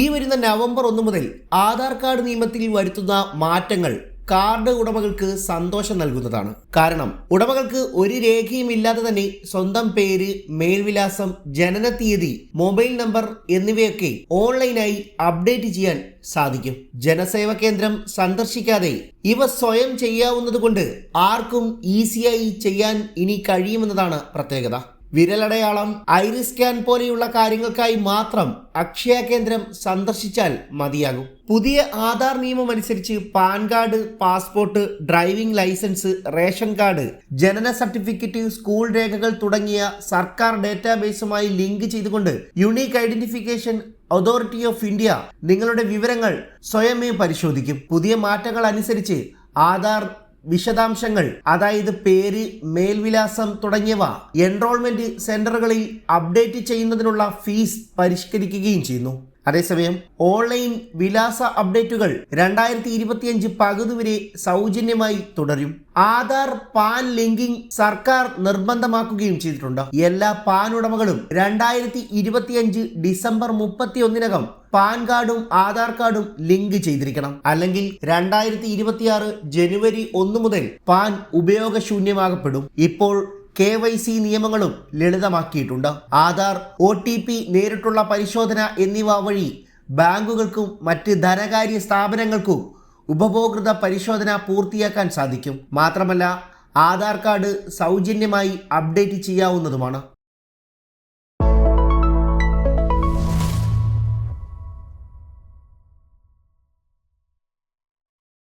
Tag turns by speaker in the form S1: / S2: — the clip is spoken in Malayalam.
S1: ഈ വരുന്ന നവംബർ ഒന്ന് മുതൽ ആധാർ കാർഡ് നിയമത്തിൽ വരുത്തുന്ന മാറ്റങ്ങൾ കാർഡ് ഉടമകൾക്ക് സന്തോഷം നൽകുന്നതാണ്. കാരണം ഉടമകൾക്ക് ഒരു രേഖയും ഇല്ലാതെ തന്നെ സ്വന്തം പേര് മേൽവിലാസം ജനന തീയതി മൊബൈൽ നമ്പർ എന്നിവയൊക്കെ ഓൺലൈനായി അപ്ഡേറ്റ് ചെയ്യാൻ സാധിക്കും. ജനസേവ കേന്ദ്രം സന്ദർശിക്കാതെ ഇവ സ്വയം ചെയ്യാവുന്നതുകൊണ്ട് ആർക്കും ഈസിയായി ചെയ്യാൻ ഇനി കഴിയുമെന്നതാണ് പ്രത്യേകത. വിരലടയാളം ഐറിസ് സ്കാൻ പോലെയുള്ള കാര്യങ്ങൾക്കായി മാത്രം അക്ഷയ കേന്ദ്രം സന്ദർശിച്ചാൽ മതിയാകും. പുതിയ ആധാർ നിയമം അനുസരിച്ച് PAN card passport driving licence ration card ജനന സർട്ടിഫിക്കറ്റ് സ്കൂൾ രേഖകൾ തുടങ്ങിയ സർക്കാർ ഡാറ്റാബേസുമായി ലിങ്ക് ചെയ്തുകൊണ്ട് Unique Identification Authority of India നിങ്ങളുടെ വിവരങ്ങൾ സ്വയമേ പരിശോധിക്കും. പുതിയ മാറ്റങ്ങൾ അനുസരിച്ച് ആധാർ വിശദാംശങ്ങൾ അതായത് പേര് മേൽവിലാസം തുടങ്ങിയവ എൻറോൾമെന്റ് സെന്ററുകളിൽ അപ്ഡേറ്റ് ചെയ്യുന്നതിനുള്ള ഫീസ് പരിഷ്കരിക്കുകയും ചെയ്യുന്നു. അതേസമയം ഓൺലൈൻ വിലാസ അപ്ഡേറ്റുകൾ രണ്ടായിരത്തി ഇരുപത്തിയഞ്ച് പകുതി വരെ സൗജന്യമായി തുടരും. ആധാർ പാൻ ലിങ്കിംഗ് സർക്കാർ നിർബന്ധമാക്കുകയും ചെയ്തിട്ടുണ്ട്. എല്ലാ പാൻ ഉടമകളും രണ്ടായിരത്തി ഇരുപത്തിയഞ്ച് ഡിസംബർ മുപ്പത്തി ഒന്നിനകം പാൻ കാർഡും ആധാർ കാർഡും ലിങ്ക് ചെയ്തിരിക്കണം. അല്ലെങ്കിൽ രണ്ടായിരത്തി ഇരുപത്തിയാറ് ജനുവരി ഒന്ന് മുതൽ പാൻ ഉപയോഗശൂന്യമാകപ്പെടും. ഇപ്പോൾ കെ വൈ സി നിയമങ്ങളും ലളിതമാക്കിയിട്ടുണ്ട്. ആധാർ ഒ ടി പി നേരിട്ടുള്ള പരിശോധന എന്നിവ വഴി ബാങ്കുകൾക്കും മറ്റ് ധനകാര്യ സ്ഥാപനങ്ങൾക്കും ഉപഭോക്തൃ പരിശോധന പൂർത്തിയാക്കാൻ സാധിക്കും. മാത്രമല്ല ആധാർ കാർഡ് സൗജന്യമായി അപ്ഡേറ്റ് ചെയ്യാവുന്നതുമാണ്.